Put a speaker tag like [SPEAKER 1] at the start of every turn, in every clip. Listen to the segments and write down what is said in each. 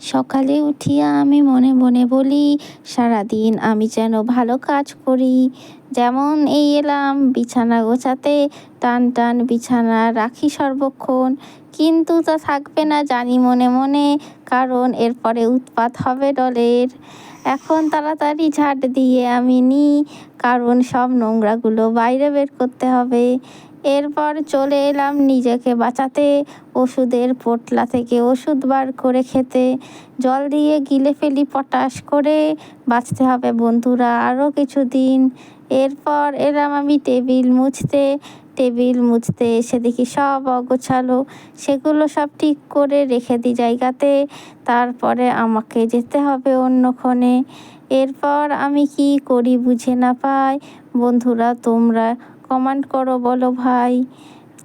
[SPEAKER 1] সকালে উঠিয়া আমি মনে মনে বলি, সারাদিন আমি যেন ভালো কাজ করি। যেমন এই এলাম, বিছানা গোছাতে টান টান বিছানা রাখি সর্বক্ষণ। কিন্তু তা থাকবে না জানি মনে মনে, কারণ এরপরে উৎপাত হবে ডলের। এখন তাড়াতাড়ি ঝাঁট দিয়ে আমি নিই কারণ সব নোংরাগুলো বাইরে বের করতে হবে। এরপর চলে এলাম নিজেকে বাঁচাতে, ওষুধের পোটলা থেকে ওষুধ বার করে খেতে। জল দিয়ে গিলে ফেলি পটাশ করে, বাঁচতে হবে বন্ধুরা আরও কিছুদিন। এরপর এলাম আমি টেবিল মুছতে টেবিল মুছতে এসে দেখি সব অগোছালো। সেগুলো সব ঠিক করে রেখে দিই জায়গাতে, তারপরে আমাকে যেতে হবে অন্যক্ষণে এরপর আমি কি করি বুঝে না পাই। বন্ধুরা তোমরা কমেন্ট করো, বলো ভাই।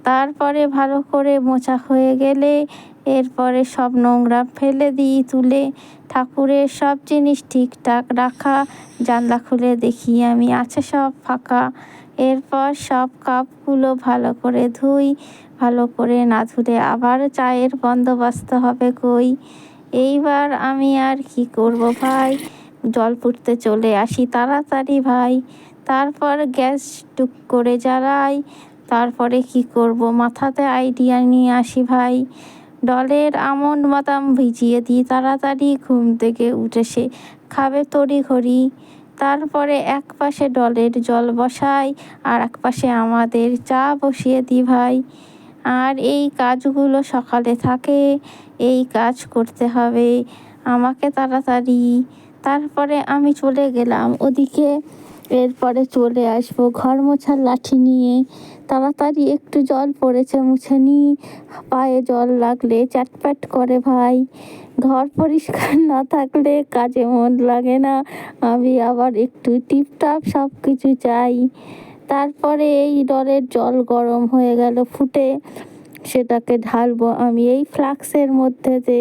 [SPEAKER 1] তারপরে ভালো করে মোছা হয়ে গেলে, এরপরে সব নোংরা ফেলে দিই, তুলে ঠাকুরের সব জিনিস ঠিকঠাক রাখা, জানলা খুলে দেখি আমি আছে সব ফাঁকা। এরপর সব কাপগুলো ভালো করে ধুই, ভালো করে না ধুলে আবার চায়ের বন্দোবস্ত হবে কই? এইবার আমি আর কি করব ভাই? জল ফুটতে চলে আসি তাড়াতাড়ি ভাই। তারপর গ্যাস টুক করে জ্বালাই। তারপরে কি করব? মাথাতে আইডিয়া নিয়ে আসি ভাই। ডলের আমন্ড বাদাম ভিজিয়ে দিই তাড়াতাড়ি, ঘুম থেকে উঠে সে খাবে তড়ি ঘড়ি তারপরে এক পাশে ডলের জল বসাই, আর এক পাশে আমাদের চা বসিয়ে দিই ভাই। আর এই কাজগুলো সকালে থাকে, এই কাজ করতে হবে, আমাকে তাড়াতাড়ি। তারপরে আমি চলে গেলাম ওদিকে। এরপরে চলে আসব, ঘর মোছার লাঠি নিয়ে। তাড়াতাড়ি একটু জল পড়েছে মুছে নিই পায়ে জল লাগলে চ্যাটপ্যাট করে ভাই। ঘর পরিষ্কার না থাকলে কাজে মন লাগে না। আমি আবার একটু টিপটাপ সব কিছু চাই। তারপরে এই ডলের জল গরম হয়ে গেল ফুটে। সেটাকে ঢালবো আমি এই ফ্লাক্সের মধ্যেতে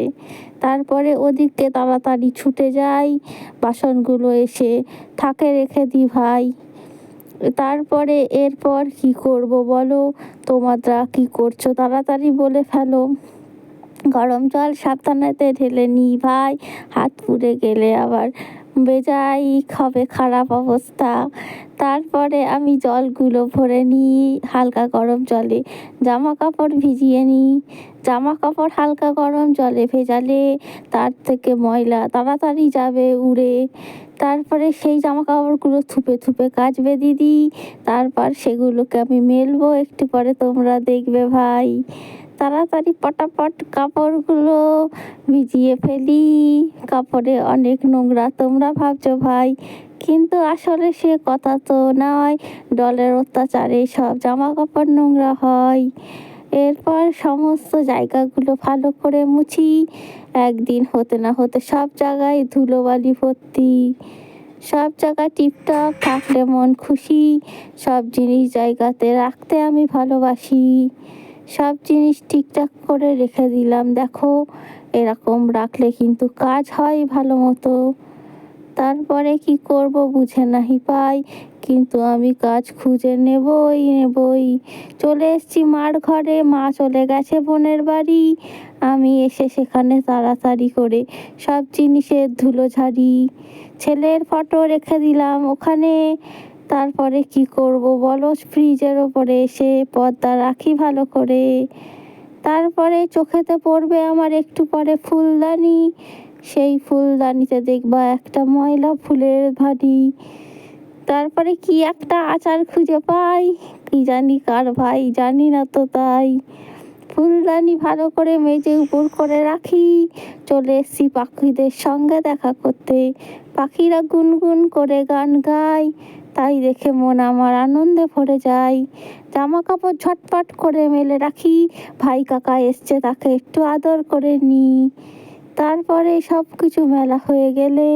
[SPEAKER 1] তারপরে ওদিকে তাড়াতাড়ি ছুটে যাই, বাসনগুলো এসে থাকে রেখে দিই ভাই। তারপরে এরপর কি করব বলো? তোমরা কি করছ তাড়াতাড়ি বলে ফেলো। গরম জল সাবধানেতে ঢেলে নিই ভাই, হাত পুড়ে গেলে আবার বেজাই হবে খারাপ অবস্থা। তারপরে আমি জলগুলো ভরে নিই, হালকা গরম জলে জামা কাপড় ভিজিয়ে নিই। জামা কাপড় হালকা গরম জলে ভেজালে, তার থেকে ময়লা তাড়াতাড়ি যাবে উড়ে। তারপরে সেই জামা কাপড়গুলো থুপে থুপে কাচবে দিদি। তারপর সেগুলোকে আমি মেলবো, একটু পরে তোমরা দেখবে ভাই। তাড়াতাড়ি পটাপট কাপড়গুলো ভিজিয়ে ফেলি। কাপড়ে অনেক নোংরা তোমরা ভাবছ ভাই, কিন্তু আসলে সে কথা তো নয়। ডলের অত্যাচারে সব জামা কাপড় নোংরা হয়। এরপর সমস্ত জায়গাগুলো ভালো করে মুছি। একদিন হতে না হতে সব জায়গায় ধুলোবালি ভর্তি। সব জায়গায় টিপটপ, থাকলে মন খুশি। সব জিনিস জায়গাতে রাখতে আমি ভালোবাসি। সব জিনিস ঠিকঠাক করে রেখে দিলাম, দেখো। এরকম রাখলে কিন্তু কাজ হয় ভালো মতো। তারপরে কি করব বুঝে নাহি পাই। কিন্তু আমি কাজ খুঁজে নেবই নেবই। চলে এসছি মার ঘরে, মা চলে গেছে বোনের বাড়ি। আমি এসে সেখানে তাড়াতাড়ি করে সব জিনিসের ধুলো ঝাড়ি, ছেলের ফটো রেখে দিলাম ওখানে। তারপরে কি করব বলো? ফ্রিজের ওপরে এসে পর্দা রাখি ভালো করে। তারপরে চোখেতে পড়বে আমার একটু পরে ফুলদানি। সেই ফুলদানিতে দেখবা একটা ময়লা ফুলের ভাটি তারপরে কি একটা আচার খুঁজে পাই? কি জানি কার ভাই, জানি না তো তাই। ফুলদানি ভালো করে মেজে উপর করে রাখি। চলে এসছি পাখিদের সঙ্গে দেখা করতে। পাখিরা গুনগুন করে গান গায়। তাই দেখে মন আমার আনন্দে ভরে যায়। জামা কাপড় ঝটপট করে মেলে রাখি। ভাই কাকা এসছে, তাকে একটু আদর করে নিই তারপরে সব কিছু মেলা হয়ে গেলে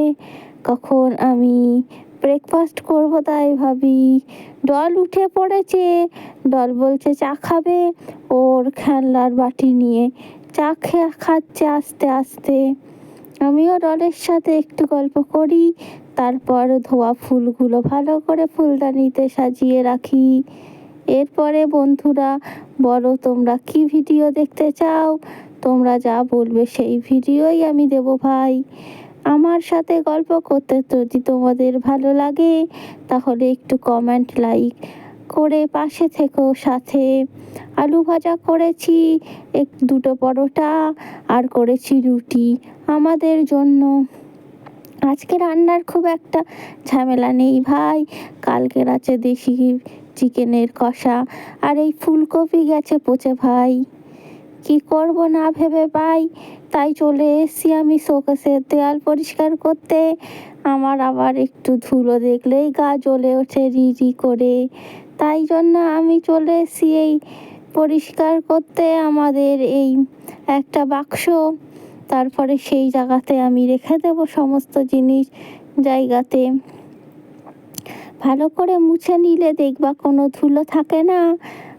[SPEAKER 1] কখন আমি ব্রেকফাস্ট করব তাই ভাবি। ডল উঠে পড়েছে, ডল বলছে, চা খাবে? ওর খেলনার বাটি নিয়ে চা খেয়ে খাচ্ছে আস্তে আস্তে। আমিও ডলের সাথে একটু গল্প করি, তারপর ধোয়া ফুলগুলো ভালো করে ফুলদানিতে সাজিয়ে রাখি। এরপরে বন্ধুরা, বলো তোমরা কি ভিডিও দেখতে চাও? তোমরা যা বলবে সেই ভিডিওই আমি দেব ভাই। আমার সাথে গল্প করতে যদি তোমাদের ভালো লাগে, তাহলে একটু কমেন্ট লাইক করে পাশে থেকো। সাথে আলু ভাজা করেছি, এক দুটো পরোটা, আর করেছি রুটি আমাদের জন্য। আজকে রান্নার খুব একটা ঝামেলা নেই ভাই। কালকের আছে দেশি চিকেনের কষা, আর এই ফুলকপি গেছে পচে ভাই। কি করব না ভেবে পাই। তাই চলে এসেছি আমি শোকেসের দেয়াল পরিষ্কার করতে। আমার আবার একটু ধুলো দেখলেই গা জ্বলে ওঠে রি রি করে। তাই জন্য আমি চলে এসেছি এই পরিষ্কার করতে। আমাদের এই একটা বাক্স। তারপরে সেই জায়গাতে আমি রেখে দেব সমস্ত জিনিস জায়গাতে। ভালো করে মুছে নিলে দেখবা কোনো ধুলো থাকে না।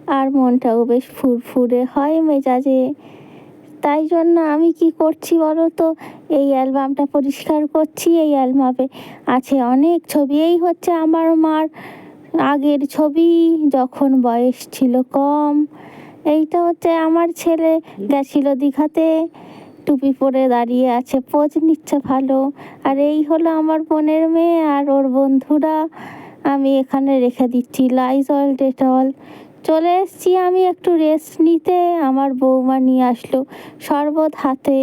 [SPEAKER 1] আর মনটাও বেশ ফুরফুরে হয় মেজাজে। তাই জন্য আমি কি করছি বলো তো? এই অ্যালবামটা পরিষ্কার করছি, এই অ্যালবামে আছে অনেক ছবি। এই হচ্ছে আমার মার আগের ছবি, যখন বয়স ছিল কম। এইটা হচ্ছে আমার ছেলে, গেছিল দীঘাতে। টুপি পরে দাঁড়িয়ে আছে, পোজ নিচ্ছে ভালো। আর এই হলো আমার বোনের মেয়ে আর ওর বন্ধুরা। আমি এখানে রেখে দিচ্ছি লাইজল ডেটল। চলে এসছি, আমি একটু রেস্ট নিতে আমার বৌমা নিয়ে আসলো শরবত হাতে।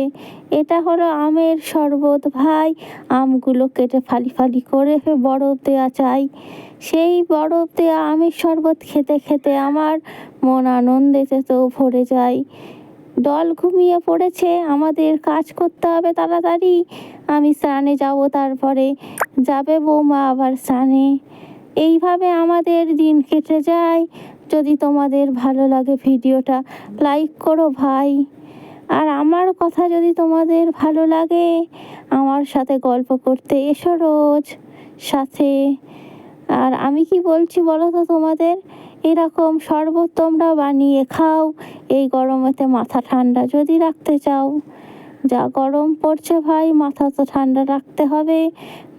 [SPEAKER 1] এটা হলো আমের শরবত, ভাই। আমগুলো কেটে ফালি ফালি করে বরফ দেওয়া চাই। সেই বরফ দেওয়া আমের শরবত খেতে খেতে আমার মন আনন্দেতে তো ভরে যায়। দল ঘুমিয়ে পড়েছে, আমাদের কাজ করতে হবে তাড়াতাড়ি। আমি স্নানে যাব তারপরে, যাবে বৌমা আবার স্নানে। এইভাবে আমাদের দিন কেটে যায়। যদি তোমাদের ভালো লাগে ভিডিওটা লাইক করো ভাই। আর আমার কথা যদি তোমাদের ভালো লাগে, আমার সাথে গল্প করতে এসো রোজ সাথে। আর আমি কি বলছি বলো তো তোমাদের? এরকম শরবত তোমরা বানিয়ে খাও, এই গরমেতে মাথা ঠান্ডা যদি রাখতে চাও। যা গরম পড়ছে ভাই, মাথা তো ঠান্ডা রাখতে হবে,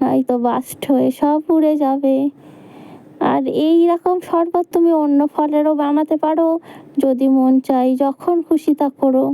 [SPEAKER 1] নয়তো বাস্ট হয়ে সব উড়ে যাবে। আর এই রকম শরবত তুমি অন্য ফলেরও বানাতে পারো। যদি মন চাই, যখন খুশি তা করো।